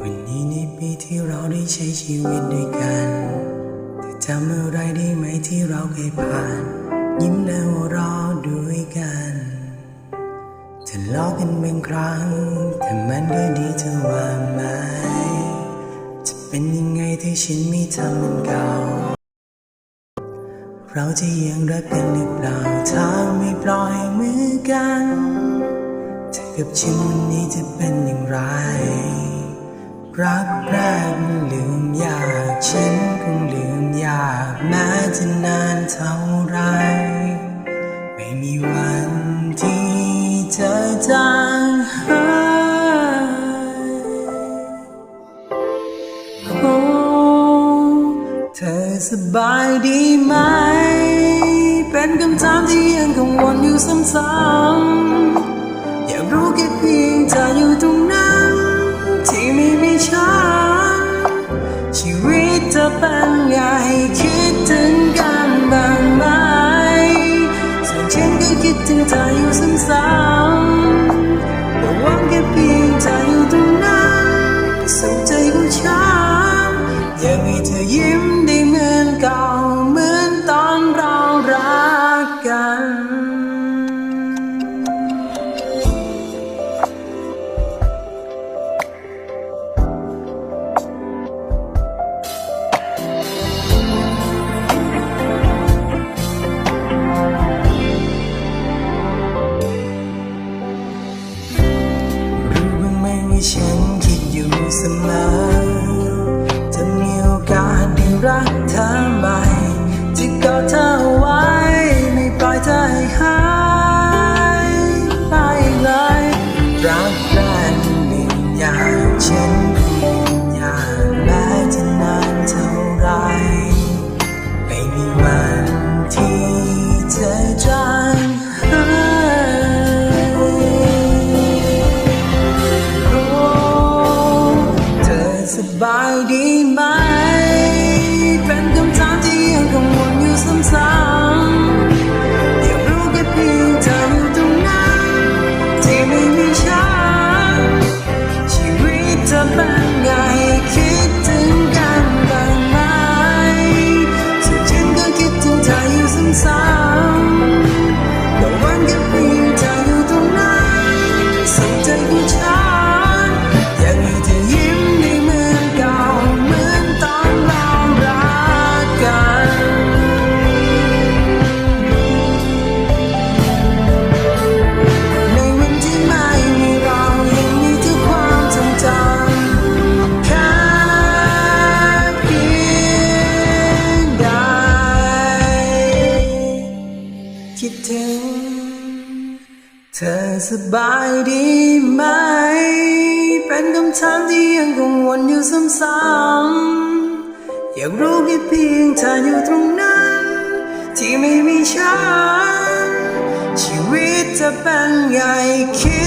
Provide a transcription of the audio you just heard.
วันนี้ในปีที่เราได้ใช้ชีวิตด้วยกันเธอจำอะไรได้ไหมที่เราเคยผ่าน ยิ้มและหัวเราะด้วยกันทะเลาะกันเป็นครั้ง แต่มันก็ดีเธอว่าไหม จะเป็นยังไงถ้าฉันไม่ทำเหมือนเก่า เราจะยังรักกันหรือเปล่าถ้าไม่ปล่อยมือกันเธอกับฉันวันนี้จะเป็นอย่างไร รักแรกมันลืมยากฉันคงลืมยากแม้จะนานเท่าไร ไม่มีวันที่เธอจางหายโอ้เธอสบายดีไหม เป็นคำถามที่ยังกังวลอยู่ซ้ำๆอยากรู้แค่เพียงเธออยู่ตรง เสมอจะมีโอกาสได้รักเธอใหม่จะกอดเธอไว้ ไม่ปล่อยเธอให้หายไปเลยรักแรกหนึ่งอย่างฉันคงลืมอย่างแม้จะนานเท่าไรไม่มีวัน สบายดีไหม เป็นคำถามที่ยังกังวลอยู่ซ้ำๆอยากรู้แค่เพียงเธออยู่ตรงนั้น ที่ไม่มีฉัน ชีวิตจะเป็นไงคิด